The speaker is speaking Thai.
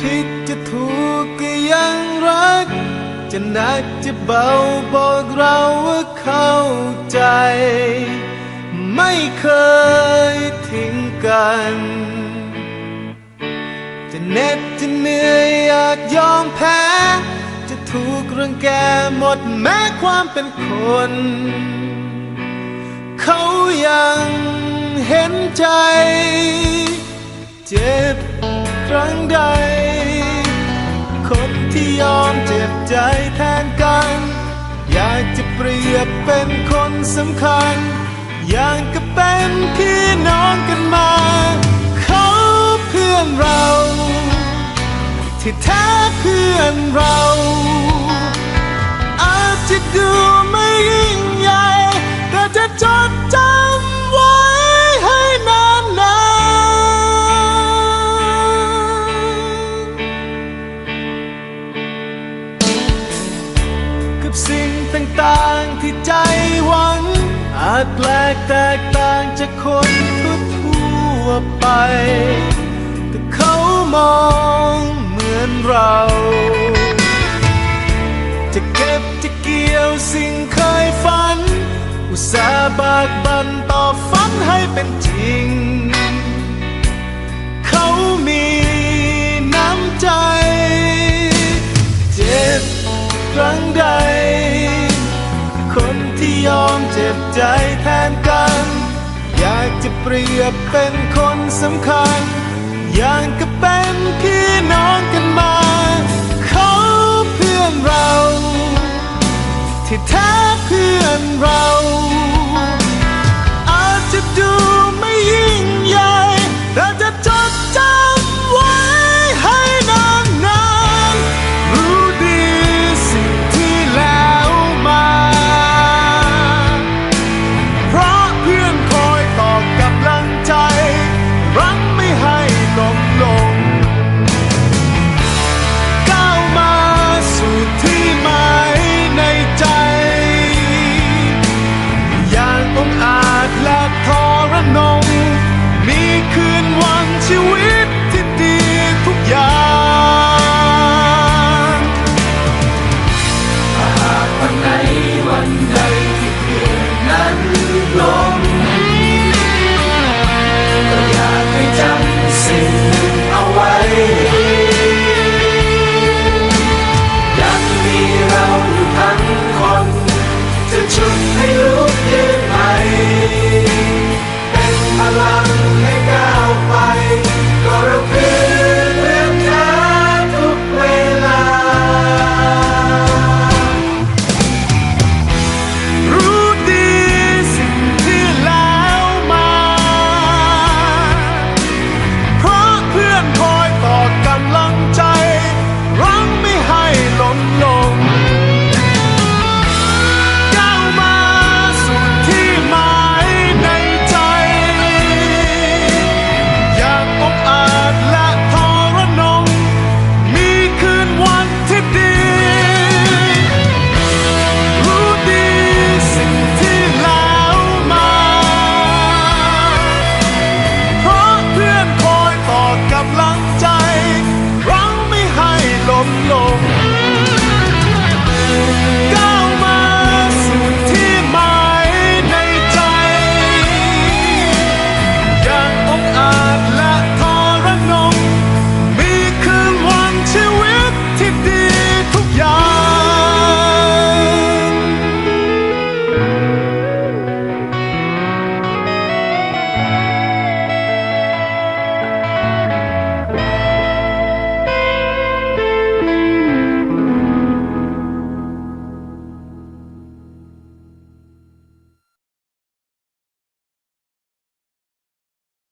ผิดจะถูกก็ยังรัก จะหนักจะเบาบอกเราว่าเข้าใจ ไม่เคยทิ้งกัน จะเหน็ดจะเหนื่อยอยากยอมแพ้ จะถูกรังแกหมดแม้ความเป็นคน เขายังเห็นใจ เจ็บครั้งใด ยอมเจ็บใจแทนกัน อยากจะเปรียบเป็นคนสำคัญ อย่างกับเป็นพี่น้องกันมา เขาเพื่อนเรา ที่แท้เพื่อนเราอา จแปลกแตกต่างจากคนทั่วไป แต่เขามองเหมือนเรา จะเก็บจะเกี่ยวสิ่งเคยฝัน อุตสาห์บากบันต่อฝันให้เป็นจริง ใจแทนกัน อยากจะเปรียบเป็นคนสำคัญ อย่างกับเป็น คืนวันชีวิต